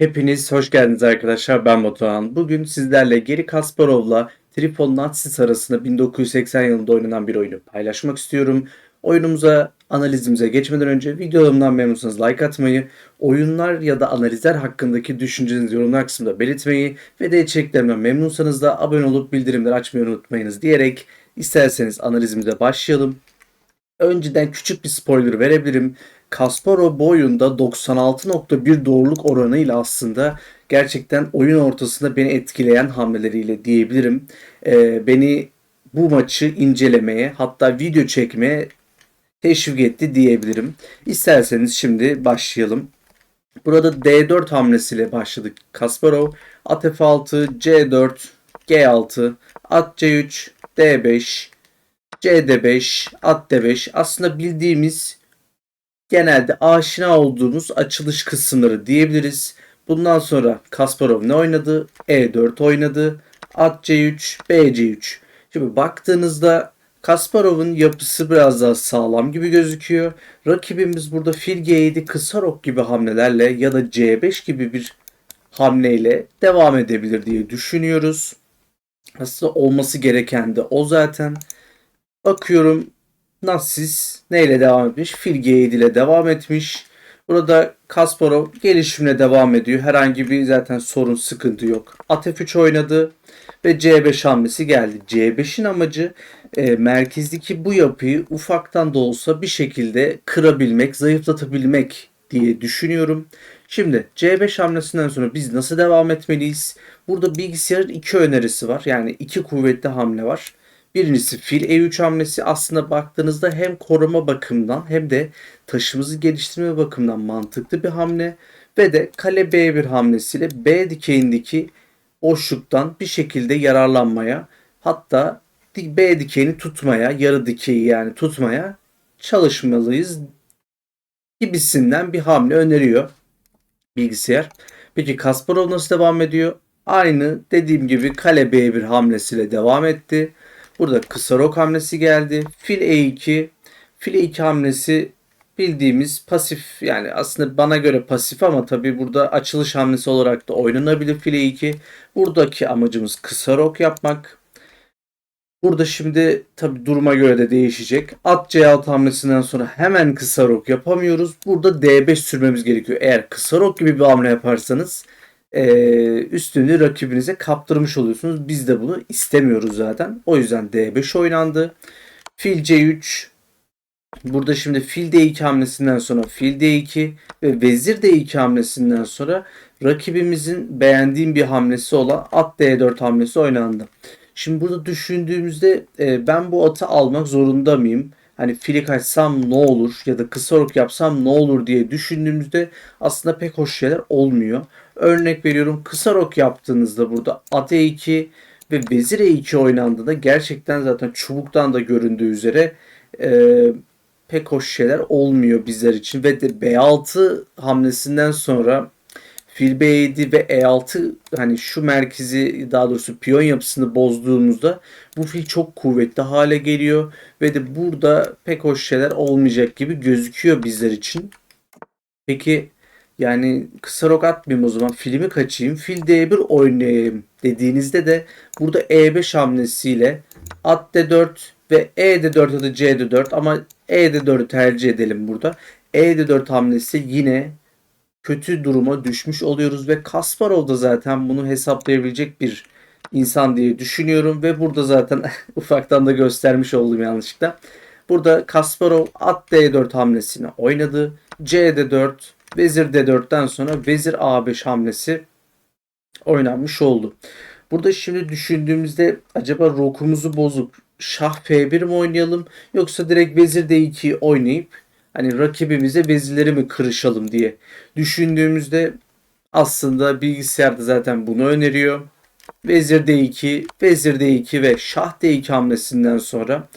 Hepiniz hoş geldiniz arkadaşlar. Ben Batuhan. Bugün sizlerle Geri Kasparov'la Trifon Nazis arasında 1980 yılında oynanan bir oyunu paylaşmak istiyorum. Oyunumuza, analizimize geçmeden önce videolarımdan memnunsanız like atmayı, oyunlar ya da analizler hakkındaki düşüncenizi yorumlar kısmında belirtmeyi ve de içeriklerimden memnunsanız da abone olup bildirimleri açmayı unutmayınız diyerek isterseniz analizimize başlayalım. Önceden küçük bir spoiler verebilirim. Kasparov bu oyunda 96.1 doğruluk oranıyla aslında gerçekten oyun ortasında beni etkileyen hamleleriyle diyebilirim. Ee, beni bu maçı incelemeye hatta video çekmeye teşvik etti diyebilirim. İsterseniz şimdi başlayalım. Burada D4 hamlesiyle başladık Kasparov. At F6, C4, G6, at C3, D5, CD5, at D5 aslında bildiğimiz genelde aşina olduğumuz açılış kısımları diyebiliriz. Bundan sonra Kasparov ne oynadı? E4 oynadı. At C3, BC3. Şimdi baktığınızda Kasparov'un yapısı biraz daha sağlam gibi gözüküyor. Rakibimiz burada fil G7, kısa rok gibi hamlelerle ya da C5 gibi bir hamleyle devam edebilir diye düşünüyoruz. Aslında olması gereken de o zaten. Bakıyorum Nassis neyle devam etmiş? Fil G7 ile devam etmiş. Burada Kasparov gelişimine devam ediyor. Herhangi bir zaten sorun sıkıntı yok. At F3 oynadı ve C5 hamlesi geldi. C5'in amacı e, merkezdeki bu yapıyı ufaktan da olsa bir şekilde kırabilmek, zayıflatabilmek diye düşünüyorum. Şimdi C5 hamlesinden sonra biz nasıl devam etmeliyiz? Burada bilgisayarın iki önerisi var. Yani iki kuvvetli hamle var. Birincisi fil E3 hamlesi aslında baktığınızda hem koruma bakımından hem de taşımızı geliştirme bakımından mantıklı bir hamle ve de kale B1 hamlesiyle B dikeyindeki boşluktan bir şekilde yararlanmaya hatta B dikeyini tutmaya, yarı dikeyi yani tutmaya çalışmalıyız gibisinden bir hamle öneriyor bilgisayar. Peki Kasparov nasıl devam ediyor? Aynı dediğim gibi kale B1 hamlesiyle devam etti. Burada kısa rok hamlesi geldi. Fil E2. Fil E2 hamlesi bildiğimiz pasif yani aslında bana göre pasif ama tabii burada açılış hamlesi olarak da oynanabilir fil E2. Buradaki amacımız kısa rok yapmak. Burada şimdi tabi duruma göre de değişecek. At C6 hamlesinden sonra hemen kısa rok yapamıyoruz. Burada D5 sürmemiz gerekiyor. Eğer kısa rok gibi bir hamle yaparsanız e, üstünlüğü rakibinize kaptırmış oluyorsunuz. Biz de bunu istemiyoruz zaten. O yüzden D5 oynandı. Fil C3 Burada şimdi fil D2 hamlesinden sonra fil D2 ve vezir D2 hamlesinden sonra rakibimizin beğendiğim bir hamlesi olan at D4 hamlesi oynandı. Şimdi burada düşündüğümüzde e, ben bu atı almak zorunda mıyım? Hani fili kaçsam ne olur ya da kısa rok yapsam ne olur diye düşündüğümüzde aslında pek hoş şeyler olmuyor. Örnek veriyorum kısa rok yaptığınızda burada at E2 ve vezir E2 oynandığında gerçekten zaten çubuktan da göründüğü üzere e, pek hoş şeyler olmuyor bizler için. Ve de B6 hamlesinden sonra fil B7 ve E6 hani şu merkezi daha doğrusu piyon yapısını bozduğumuzda bu fil çok kuvvetli hale geliyor ve de burada pek hoş şeyler olmayacak gibi gözüküyor bizler için. Peki yani kısa rok atmayayım o zaman filmi kaçayım fil D1 oynayayım dediğinizde de burada E5 hamlesiyle at D4 ve E D4 ya da C D4 ama E D4'ü tercih edelim burada. E D4 hamlesi yine kötü duruma düşmüş oluyoruz ve Kasparov da zaten bunu hesaplayabilecek bir insan diye düşünüyorum ve burada zaten ufaktan da göstermiş oldum yanlışlıkla. Burada Kasparov at D4 hamlesini oynadı. C D4, vezir D4'ten sonra vezir A5 hamlesi oynanmış oldu. Burada şimdi düşündüğümüzde acaba rokumuzu bozup şah F1 mi oynayalım yoksa direkt vezir D2 oynayıp hani rakibimize vezirleri mi kırışalım diye düşündüğümüzde aslında bilgisayarda zaten bunu öneriyor. Vezir D2, vezir D2 ve şah D2 hamlesinden sonra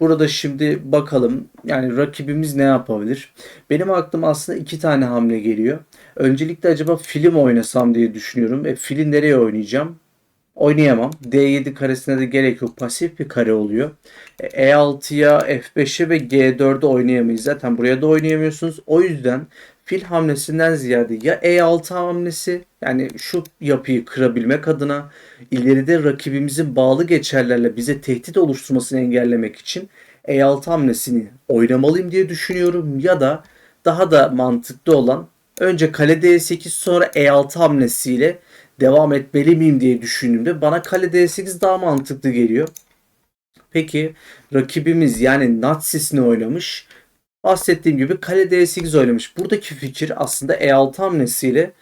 burada şimdi bakalım yani rakibimiz ne yapabilir? Benim aklıma aslında iki tane hamle geliyor. Öncelikle acaba film oynasam diye düşünüyorum. E fili nereye oynayacağım? Oynayamam. D7 karesine de gerek yok. Pasif bir kare oluyor. E6'ya, F5'e ve G4'e oynayamayız. Zaten buraya da oynayamıyorsunuz. O yüzden fil hamlesinden ziyade ya E6 hamlesi yani şu yapıyı kırabilmek adına ileride rakibimizin bağlı geçerlerle bize tehdit oluşturmasını engellemek için E6 hamlesini oynamalıyım diye düşünüyorum ya da daha da mantıklı olan önce kale D8 sonra E6 hamlesiyle devam etmeli miyim diye düşündüğümde bana kale D8 daha mantıklı geliyor. Peki rakibimiz yani Nazis ne oynamış? Bahsettiğim gibi kale D8 oynamış. Buradaki fikir aslında E6 hamlesiyle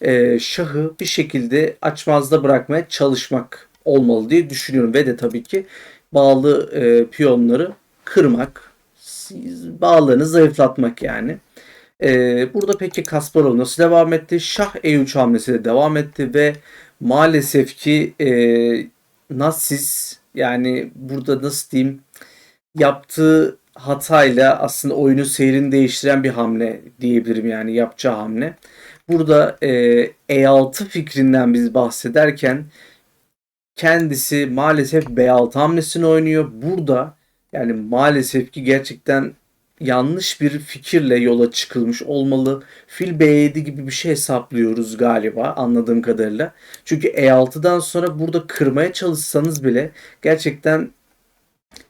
e, şahı bir şekilde açmazda bırakmaya çalışmak olmalı diye düşünüyorum. Ve de tabii ki bağlı e, piyonları kırmak, bağlarını zayıflatmak yani. E, burada peki Kasparov nasıl devam etti? Şah E3 hamlesi de devam etti ve maalesef ki e, Nazis yani burada nasıl diyeyim yaptığı hatayla aslında oyunu seyrini değiştiren bir hamle diyebilirim yani yapacağı hamle. Burada e, E6 fikrinden biz bahsederken kendisi maalesef B6 hamlesini oynuyor. Burada yani maalesef ki gerçekten yanlış bir fikirle yola çıkılmış olmalı. Fil B7 gibi bir şey hesaplıyoruz galiba anladığım kadarıyla. Çünkü E6'dan sonra burada kırmaya çalışsanız bile gerçekten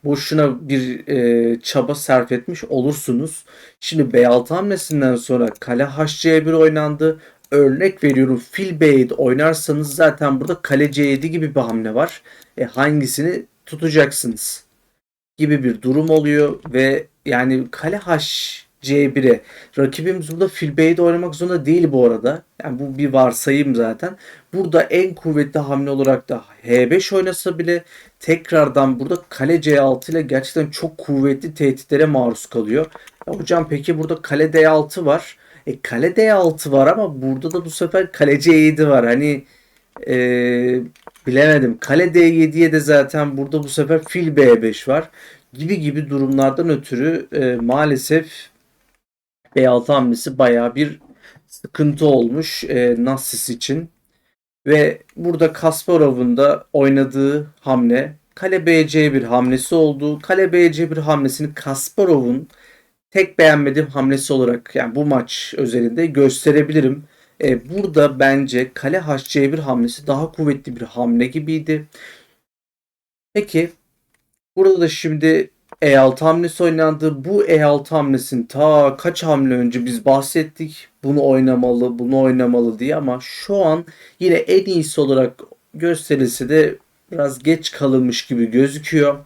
boşuna bir e, çaba sarf etmiş olursunuz. Şimdi B6 hamlesinden sonra kale HC1 oynandı. Örnek veriyorum fil B7 oynarsanız zaten burada kale C7 gibi bir hamle var. E, hangisini tutacaksınız? Gibi bir durum oluyor ve yani kale H C1'e rakibimiz burada fil B7 oynamak zorunda değil bu arada. Yani bu bir varsayım zaten. Burada en kuvvetli hamle olarak da H5 oynasa bile tekrardan burada kale C6 ile gerçekten çok kuvvetli tehditlere maruz kalıyor. Ya hocam peki burada kale D6 var. E kale D6 var ama burada da bu sefer kale C7 var. Hani e, bilemedim. Kale D7'ye de zaten burada bu sefer fil B5 var. Gibi gibi durumlardan ötürü e, maalesef B6 hamlesi baya bir sıkıntı olmuş e, Nassis için. Ve burada Kasparov'un da oynadığı hamle kale BC1 hamlesi oldu. Kale BC1 hamlesini Kasparov'un tek beğenmediğim hamlesi olarak yani bu maç özelinde gösterebilirim. E, burada bence kale HC1 hamlesi daha kuvvetli bir hamle gibiydi. Peki burada da şimdi E6 hamlesi oynandı. Bu E6 hamlesini ta kaç hamle önce biz bahsettik. Bunu oynamalı, bunu oynamalı diye ama şu an yine en iyisi olarak gösterilse de biraz geç kalınmış gibi gözüküyor.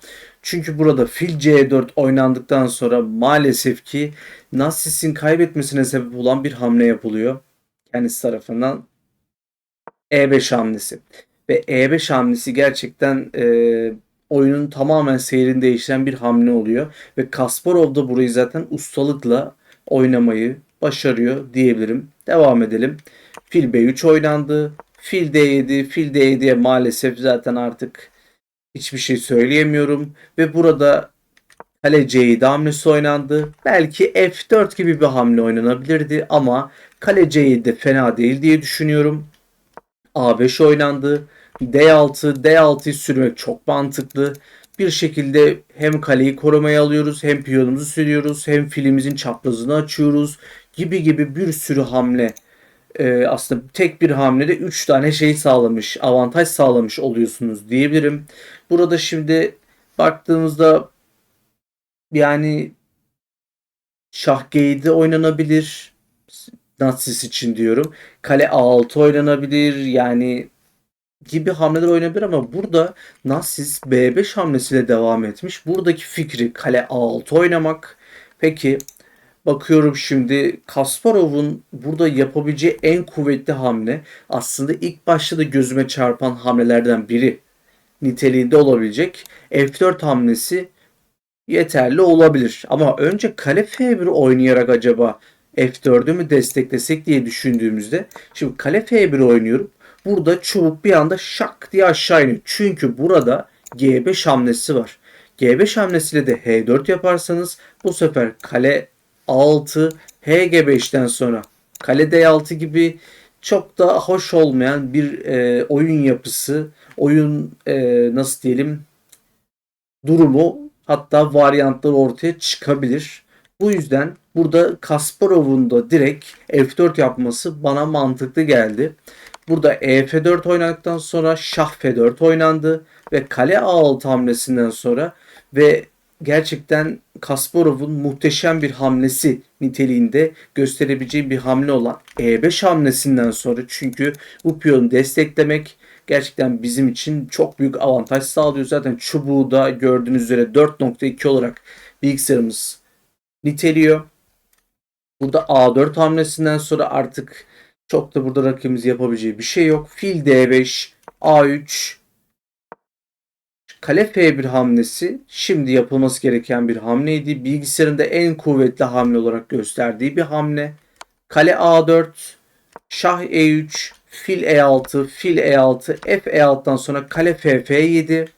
Çünkü burada fil C4 oynandıktan sonra maalesef ki Nassis'in kaybetmesine sebep olan bir hamle yapılıyor. Kendisi tarafından E5 hamlesi. Ve E5 hamlesi gerçekten e, oyunun tamamen seyrini değiştiren bir hamle oluyor. Ve Kasparov da burayı zaten ustalıkla oynamayı başarıyor diyebilirim. Devam edelim. Fil B3 oynandı. Fil D7, fil D7'ye maalesef zaten artık hiçbir şey söyleyemiyorum. Ve burada kale C7 hamlesi oynandı. Belki F4 gibi bir hamle oynanabilirdi ama kale C7 de fena değil diye düşünüyorum. A5 oynandı. D6, D6'yı sürmek çok mantıklı. Bir şekilde hem kaleyi korumaya alıyoruz, hem piyonumuzu sürüyoruz, hem filimizin çaprazını açıyoruz gibi gibi bir sürü hamle. Ee, aslında tek bir hamlede 3 tane şey sağlamış, avantaj sağlamış oluyorsunuz diyebilirim. Burada şimdi baktığımızda yani şah G7 oynanabilir. Nazis için diyorum. Kale A6 oynanabilir. Yani gibi hamleler oynayabilir ama burada Nassis B5 hamlesiyle devam etmiş. Buradaki fikri kale A6 oynamak. Peki bakıyorum şimdi Kasparov'un burada yapabileceği en kuvvetli hamle aslında ilk başta da gözüme çarpan hamlelerden biri niteliğinde olabilecek. F4 hamlesi yeterli olabilir. Ama önce kale F1 oynayarak acaba F4'ü mü desteklesek diye düşündüğümüzde şimdi kale F1 oynuyorum. Burada çubuk bir anda şak diye aşağı iniyor. Çünkü burada G5 hamlesi var. G5 hamlesiyle de H4 yaparsanız bu sefer kale 6 HG5'ten sonra kale D6 gibi çok da hoş olmayan bir e, oyun yapısı, oyun e, nasıl diyelim durumu hatta varyantlar ortaya çıkabilir. Bu yüzden Burada Kasparov'un da direkt F4 yapması bana mantıklı geldi. Burada E Ef4 oynadıktan sonra Şah F4 oynandı ve kale A6 hamlesinden sonra ve gerçekten Kasparov'un muhteşem bir hamlesi niteliğinde gösterebileceği bir hamle olan E5 hamlesinden sonra çünkü bu piyonu desteklemek gerçekten bizim için çok büyük avantaj sağlıyor. Zaten çubuğu da gördüğünüz üzere 4.2 olarak bilgisayarımız niteliyor. Burada A4 hamlesinden sonra artık çok da burada rakibimiz yapabileceği bir şey yok. Fil D5, A3, Kale F1 hamlesi şimdi yapılması gereken bir hamleydi. Bilgisayarında en kuvvetli hamle olarak gösterdiği bir hamle. Kale A4, Şah E3, Fil E6, Fil E6, F E6'dan sonra Kale F F7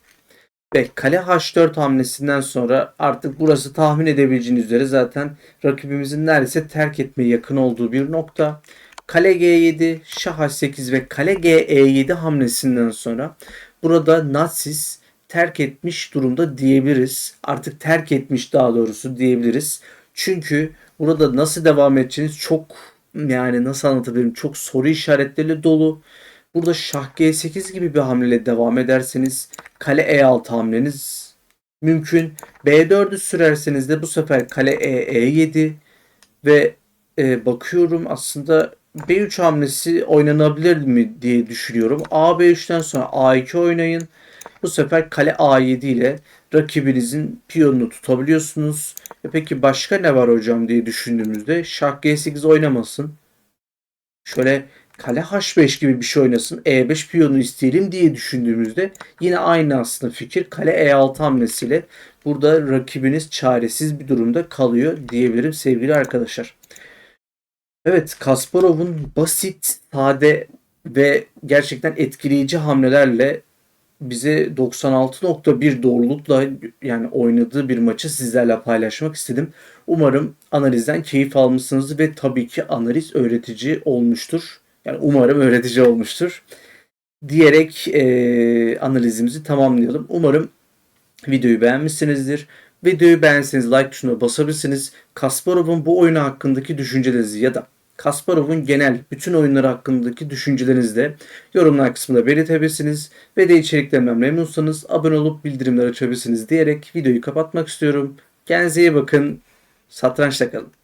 ve Kale H4 hamlesinden sonra artık burası tahmin edebileceğiniz üzere zaten rakibimizin neredeyse terk etmeye yakın olduğu bir nokta. Kale G7, Şah H8 ve Kale G-E7 hamlesinden sonra burada Nazis terk etmiş durumda diyebiliriz. Artık terk etmiş daha doğrusu diyebiliriz. Çünkü burada nasıl devam edeceğiniz çok yani nasıl anlatabilirim çok soru işaretleriyle dolu. Burada Şah G8 gibi bir hamleyle devam ederseniz kale E6 hamleniz mümkün. B4'ü sürerseniz de bu sefer kale E, E7 ve e, bakıyorum aslında B3 hamlesi oynanabilir mi diye düşünüyorum. A B3'ten sonra A2 oynayın. Bu sefer kale A7 ile rakibinizin piyonunu tutabiliyorsunuz. E peki başka ne var hocam diye düşündüğümüzde Şah G8 oynamasın. Şöyle kale H5 gibi bir şey oynasın. E5 piyonu isteyelim diye düşündüğümüzde yine aynı aslında fikir. Kale E6 hamlesiyle burada rakibiniz çaresiz bir durumda kalıyor diyebilirim sevgili arkadaşlar. Evet Kasparov'un basit, sade ve gerçekten etkileyici hamlelerle bize 96.1 doğrulukla yani oynadığı bir maçı sizlerle paylaşmak istedim. Umarım analizden keyif almışsınız ve tabii ki analiz öğretici olmuştur. Yani umarım öğretici olmuştur. Diyerek e, analizimizi tamamlayalım. Umarım videoyu beğenmişsinizdir. Videoyu beğenseniz like tuşuna basabilirsiniz. Kasparov'un bu oyunu hakkındaki düşüncelerinizi ya da Kasparov'un genel bütün oyunları hakkındaki düşüncelerinizi de yorumlar kısmında belirtebilirsiniz. Ve de içeriklerimden memnunsanız abone olup bildirimleri açabilirsiniz diyerek videoyu kapatmak istiyorum. Kendinize iyi bakın. Satrançta kalın.